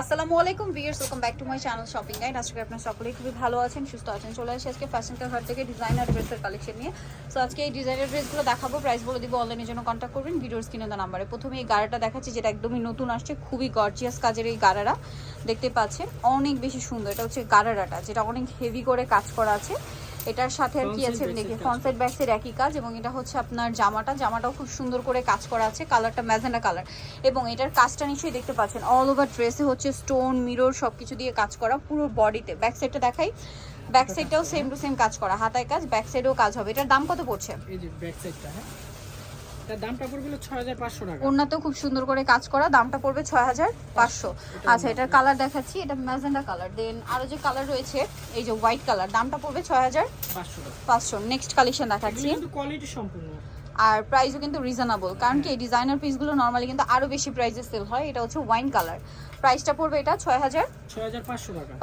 আসসালামু আলাইকুম viewers welcome back to my channel shopping guide আজকে আপনারা সকলেই খুবই ভালো আছেন, সুস্থ আছেন। চলে আসি আজকে ফ্যাশন কাভার থেকে ডিজাইনার ড্রেসের কালেকশন নিয়ে। সো আজকে এই ডিজাইনার ড্রেসগুলো দেখাবো প্রাইস বলে দিব অনলাইনের জন্য কন্ট্যাক্ট করবেন, ভিডিওর স্ক্রিনে দেওয়া নাম্বারে প্রথমে এই গাড়াটা দেখাচ্ছি, যেটা একদমই নতুন আসছে, খুবই গর্জিয়াস কাজের এই গাড়ারা দেখতে পাচ্ছেন। অনেক বেশি সুন্দর, এটা হচ্ছে গাড়ারাটা, যেটা অনেক হেভি করে কাজ করা আছে। এটার সাথে আর কি আছে দেখি ফনসেট সাইড একই কাজ এবং এটা হচ্ছে আপনার জামাটা জামাটাও খুব সুন্দর করে কাজ করা আছে কালারটা ম্যাজেন্ডা কালার। এবং এটার কাজটা নিশ্চয়ই দেখতে পাচ্ছেন অল ওভার ড্রেসে হচ্ছে স্টোন মিরর সবকিছু দিয়ে কাজ করা পুরো বডিতে ব্যাক সাইডটা দেখাই ব্যাক সাইডটাও সেম টু সেম কাজ করা হাতায় কাজ ব্যাক সাইডেও কাজ হবে। এটার দাম কত পড়ছে? এই যে ব্যাক সাইডটা হ্যাঁ? দামটা পড়বে টাকা। খুব সুন্দর করে কাজ করা দামটা পড়বে ছয় হাজার পাঁচশো। আচ্ছা এটার কালার দেখাচ্ছি এটা ম্যাজেন্ডা কালার দেন আরও যে কালার রয়েছে এই যে হোয়াইট কালার দামটা পড়বে ছয় হাজার পাঁচশো। টাকা পাঁচশো নেক্সট কালেকশন দেখাচ্ছি কিন্তু কোয়ালিটি সম্পূর্ণ। আর প্রাইসও কিন্তু রিজনেবল কারণ কি এই ডিজাইনার পিসগুলো নর্মালি কিন্তু আরও বেশি প্রাইসে সেল হয় এটা হচ্ছে ওয়াইন কালার প্রাইসটা পড়বে এটা ছয় হাজার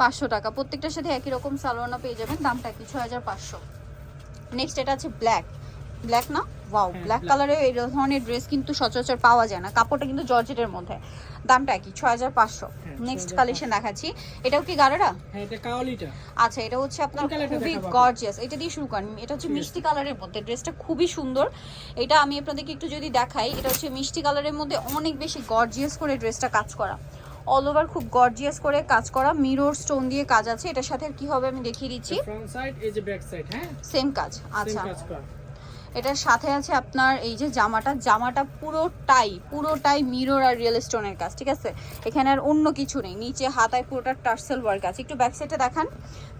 পাঁচশো টাকা। প্রত্যেকটার সাথে একই রকম সালোয়ারনা পেয়ে যাবেন দামটা কি ছয় হাজার পাঁচশো। নেক্সট এটা আছে ব্ল্যাক ব্ল্যাক না? ওয়াও হ্যাঁ, ব্ল্যাক। কালারের এই ধরনের ড্রেস কিন্তু সচরাচর পাওয়া যায় না। কাপড়টা কিন্তু জর্জেটের মধ্যে। দামটা কি ছয় হাজার পাঁচশো। হ্যাঁ, নেক্সট 6500 কালেকশন দেখাচ্ছি। এটাও কি গাড়ারা হ্যাঁ আচ্ছা এটা হচ্ছে আপনার খুবই গর্জিয়াস এটা দিয়ে শুরু করেন। এটা হচ্ছে মিষ্টি কালারের মধ্যে। ড্রেসটা খুবই সুন্দর। এটা আমি আপনাদেরকে একটু যদি দেখাই এটা হচ্ছে মিষ্টি কালারের মধ্যে অনেক বেশি গর্জিয়াস করে ড্রেসটা কাজ করা। অল ওভার খুব গর্জিয়াস করে কাজ করা। মিরর স্টোন দিয়ে কাজ আছে। এটার সাথে কি হবে আমি দেখিয়ে দিচ্ছি। ফ্রন্ট সাইড এই যে ব্যাক সাইড হ্যাঁ? সেম কাজ। আচ্ছা। এটার সাথে আছে আপনার এই যে জামাটা জামাটা পুরোটাই পুরোটাই মিরর আর রিয়েল স্টোনের কাজ ঠিক আছে? এখানে আর অন্য কিছু নেই নিচে হাতায় পুরোটা টার্সেল ওয়ার্ক আছে একটু ব্যাক সাইডে দেখান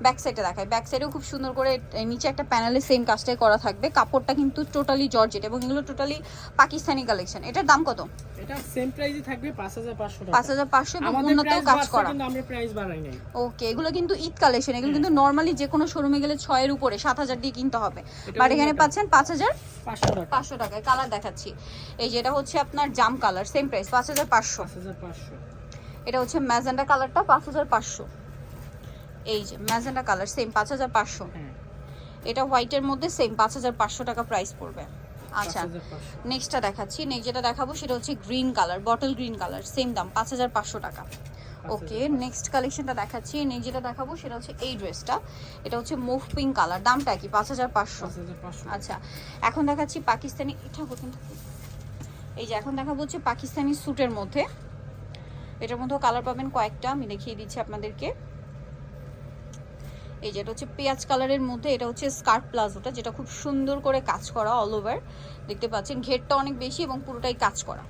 ব্যাক সাইডে দেখায় ব্যাক সাইডেও খুব সুন্দর করে নিচে একটা প্যানেলে সেম কাজটাই করা থাকবে। কাপড়টা কিন্তু টোটালি জর্জেট এবং এগুলো টোটালি পাকিস্তানি কালেকশন এটার দাম কত? এটা সেম প্রাইসই থাকবে পাঁচ হাজার পাঁচশো টাকা। পাঁচ হাজার পাঁচশো এবং আমাদের কাজ করা। কিন্তু আমরা প্রাইস বাড়াই নাই। ওকে এগুলো কিন্তু ঈদ কালেকশন এগুলো কিন্তু নর্মালি যে কোনো শোরুমে গেলে ছয়ের উপরে সাত হাজার দিয়ে কিনতে হবে। বাট এখানে পাচ্ছেন পাঁচ হাজার পাঁচশো টাকায় কালার দেখাচ্ছি। এই যে এটা হচ্ছে আপনার জাম কালার সেম প্রাইস পাঁচ হাজার পাঁচশো। পাঁচশো। এটা হচ্ছে ম্যাজেন্ডা কালারটা পাঁচ হাজার পাঁচশো। এই যে ম্যাজেন্ডা কালার সেম পাঁচ হাজার পাঁচশো। হ্যাঁ। এটা হোয়াইটের মধ্যে সেম পাঁচ হাজার পাঁচশো টাকা প্রাইস পড়বে। আচ্ছা নেক্সটটা দেখাচ্ছি। নেক্সট যেটা দেখাবো সেটা হচ্ছে green colour bottle green colour same দাম পাঁচ হাজার পাঁচশো টাকা। ওকে নেক্সট কালেকশনটা দেখাচ্ছি। নেক্সট যেটা দেখাবো সেটা হচ্ছে এই ড্রেসটা এটা হচ্ছে মুভ পিঙ্ক কালার। দামটা কি? পাঁচ হাজার পাঁচশো। আচ্ছা এখন দেখাচ্ছি পাকিস্তানি এটা কোথায় এই যে এখন দেখাবো হচ্ছে পাকিস্তানি স্যুটের মধ্যে। এটার মধ্যেও কালার পাবেন কয়েকটা আমি দেখিয়ে দিচ্ছি আপনাদেরকে। এই যে এটা হচ্ছে পেঁয়াজ কালারের মধ্যে এটা হচ্ছে স্কার্ট প্লাজোটা যেটা খুব সুন্দর করে কাজ করা অল ওভার দেখতে পাচ্ছেন ঘেরটা অনেক বেশি এবং পুরোটাই কাজ করা।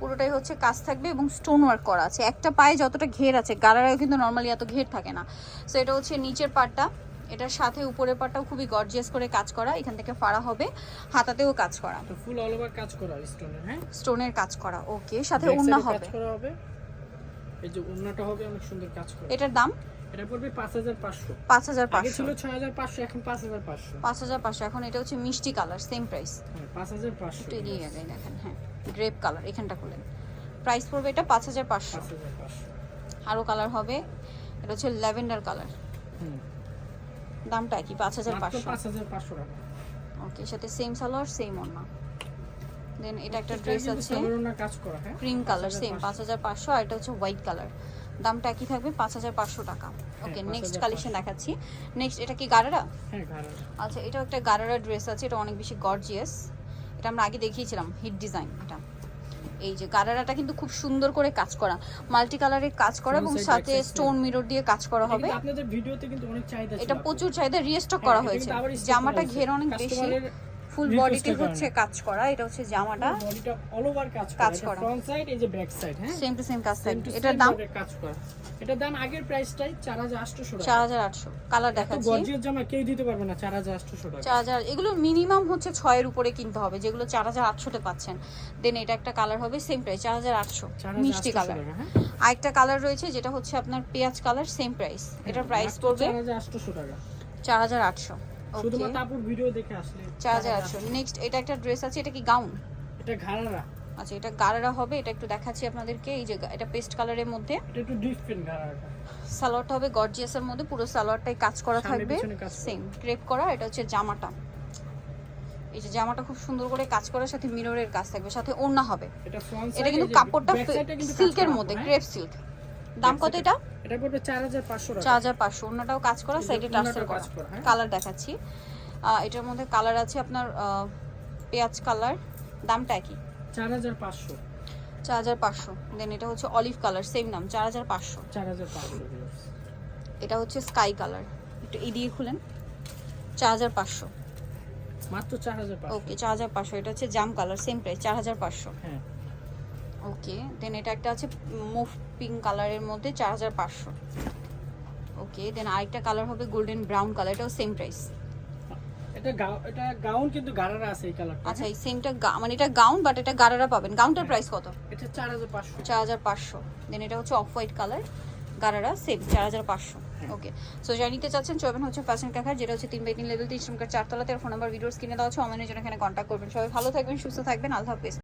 পুরোটাই হচ্ছে কাজ থাকবে এবং স্টোন ওয়ার্ক করা আছে। একটা পায়ে যতটা ঘের আছে গালারায় কিন্তু নর্মালি এত ঘের থাকে না। সো এটা হচ্ছে নিচের পাটটা। এটার সাথে উপরের পাটটাও খুবই গর্জিয়াস করে কাজ করা। এখান থেকে ফাড়া হবে। হাতাতেও কাজ করা। তো ফুল অল ওভার কাজ করা স্টোনের হ্যাঁ? স্টোনের কাজ করা ওকে সাথে ওন্না হবে কাজ করা হবে। এই যে ওন্নাটা হবে অনেক সুন্দর কাজ করা। এটার দাম? এটা পড়বে পাঁচ হাজার পাঁচশো। পাঁচ হাজার আগে পাঁচশো ছিল ছয় হাজার পাঁচশো এখন পাঁচ হাজার পাঁচশো। পাঁচ হাজার পাঁচশো। এখন এটা হচ্ছে মিষ্টি কালার সেম প্রাইস হ্যাঁ পাঁচ হাজার পাঁচশো। একটু এগিয়ে গেছে দেখেন হ্যাঁ। গ্রেপ কালার এখানটা খুলেন। প্রাইস পড়বে এটা পাঁচ হাজার পাঁচশো। আরও কালার হবে এটা হচ্ছে ল্যাভেন্ডার কালার দামটা কি পাঁচ হাজার পাঁচশো? ওকে সাথে সেম সালোয়ার সেম ওড়না। দেন এটা একটা ড্রেস আছে। ক্রিম কালার সেম 5,500 পাঁচ হাজার পাঁচশো। আর এটা হচ্ছে হোয়াইট কালার দামটা একই থাকবে পাঁচ হাজার পাঁচশো টাকা। ওকে নেক্সট কালেকশন দেখাচ্ছি। নেক্সট এটা কি গারারা? হ্যাঁ ঘাড়া আচ্ছা এটাও একটা গারারা ড্রেস আছে এটা অনেক বেশি গর্জিয়াস এটা আমরা আগে দেখিয়েছিলাম হিট ডিজাইন এটা। এই যে গারারাটা কিন্তু খুব সুন্দর করে কাজ করা মাল্টি কালারের কাজ করা এবং সাথে স্টোন মিরর দিয়ে কাজ করা হবে। আপনাদের ভিডিওতে কিন্তু অনেক চাহিদা এটা প্রচুর চাহিদা রিস্টক হ্যাঁ, করা হয়েছে। জামাটা ঘের অনেক বেশি। ফুল বডিতে হচ্ছে কাজ করা এটা হচ্ছে জামাটা। বডিটা অল ওভার কাজ করা কাজ করা। ফ্রন্ট সাইড এই যে ব্যাক সাইড হ্যাঁ? সেম টু সেম কাজ to এটার দাম কাজ করা। এটার দাম আগের প্রাইসটাই চার হাজার আটশোশো চার টাকা হাজার আটশো। কালার এত দেখাচ্ছি। গর্জিয়াস জামা কেউ দিতে পারবে না চার হাজার আটশোশো টাকা। চার হাজার এগুলো মিনিমাম হচ্ছে ছয়ের উপরে কিনতে হবে যেগুলো চার হাজার আটশোতে পাচ্ছেন। দেন এটা একটা কালার হবে সেম প্রাইস চার হাজার আটশো। 4,800 মিষ্টি কালার হ্যাঁ? আরেকটা কালার রয়েছে যেটা হচ্ছে আপনার পেঁয়াজ কালার সেম প্রাইস এটার প্রাইস পড়বে 4,800 টাকা। চার হাজার আটশো। ওকে শুধুমাত্র আপুর ভিডিও দেখে আসলে চার হাজার আটশো নেক্সট এটা একটা ড্রেস আছে এটা কি গাউন এটা ঘাড়ারা। আচ্ছা এটা গারারা হবে এটা একটু দেখাচ্ছি আপনাদেরকে। এই যে এটা পেস্ট কালারের মধ্যে। এটা একটু ডিফারেন্ট ঘাড়াটা সালোয়ারটা হবে গর্জিয়াসের মধ্যে পুরো সালোয়ারটাই কাজ করা থাকবে। সেম ক্রেপ করা। এটা হচ্ছে জামাটা। এই যে জামাটা খুব সুন্দর করে কাজ করার সাথে মিররের কাজ থাকবে সাথে ওড়না হবে। এটা কিন্তু কাপড়টা সিল্কের মধ্যে ক্রেপ সিল্ক দাম কত এটা? হ্যাঁ? এটা পড়বে 4500 টাকা চার হাজার পাঁচশো অন্যটাও কাজ করা সাইডে টার্সেল করা হ্যাঁ। কালার দেখাচ্ছি এটার মধ্যে কালার আছে আপনার পেঁয়াজ কালার দামটা কি 4500 চার হাজার পাঁচশো দেন এটা হচ্ছে অলিভ কালার সেম নাম চার হাজার পাঁচশো 4500 ভিউয়ার্স এটা হচ্ছে স্কাই কালার একটু এদিকে খুলেন চার হাজার পাঁচশো মাত্র 4500 ওকে চার হাজার পাঁচশো এটা হচ্ছে জাম কালার সেম প্রাইস চার হাজার পাঁচশো হ্যাঁ ওকে দেন এটা একটা আছে মুভ পিঙ্ক কালারের মধ্যে চার হাজার পাঁচশো। ওকে দেন আরেকটা কালার হবে গোল্ডেন ব্রাউন কালার এটাও সেম প্রাইস এটা গাউ- এটা গাউন কিন্তু গারারা আছে এই কালারটা আচ্ছা এই সেমটা মানে এটা গাউন বাট এটা গারারা পাবেন। গাউনটার প্রাইস কত? এটা 4500 চার হাজার পাঁচশো। দেন এটা হচ্ছে off white colour gharara same চার হাজার পাঁচশো। ওকে সো যারা নিতে চাচ্ছেন চলবেন হচ্ছে ফ্যাশন যেটা হচ্ছে তিন বাই তিন লেভেল তিন শ্রমিকার চারতলাতে ফোন নাম্বার ভিডিওস কিনে দেওয়া হচ্ছে অনলাইনের জন্য এখানে কন্ট্যাক্ট করবেন। সবাই ভালো থাকবেন সুস্থ থাকবেন আল্লাহ হাফিজ।